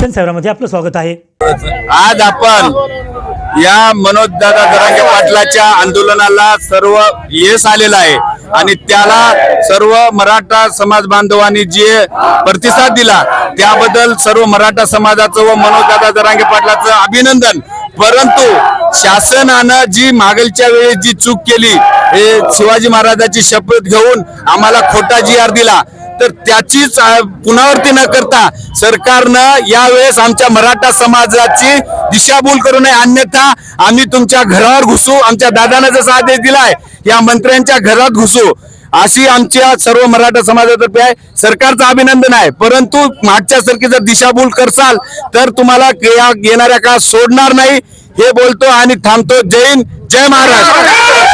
जनसेवरामध्ये आपलं स्वागत आहे. आज आपण या मनोज दादा जरांगे पाटलाच्या आंदोलनाला सर्व यश आलेलं आहे आणि त्याला सर्व मराठा समाज बांधवांनी जे प्रतिसाद दिला त्याबद्दल सर्व मराठा समाजाचं व मनोज दादा जरांगे पाटलाचं अभिनंदन. परंतु शासनानं जी मागलच्या वेळी जी चूक केली हे शिवाजी महाराजाची शपथ घेऊन आम्हाला खोटा जी आर दिला तर त्याचीच पुनरावृत्ती न करता सरकारनं यावेळेस आमच्या मराठा समाजाची दिशाभूल करू नये. अन्यथा आम्ही तुमच्या घरावर घुसू. आमच्या दादानं जसा आदेश दिलाय या मंत्र्यांच्या घरात घुसू. अशी आमच्या सर्व मराठा समाजातर्फे आहे. सरकारचं अभिनंदन आहे. परंतु मागच्या सारखी जर दिशाभूल करसाल तर तुम्हाला येणाऱ्या काळात सोडणार नाही. हे बोलतो आणि थांबतो. जय हिंद. जय महाराष्ट्र.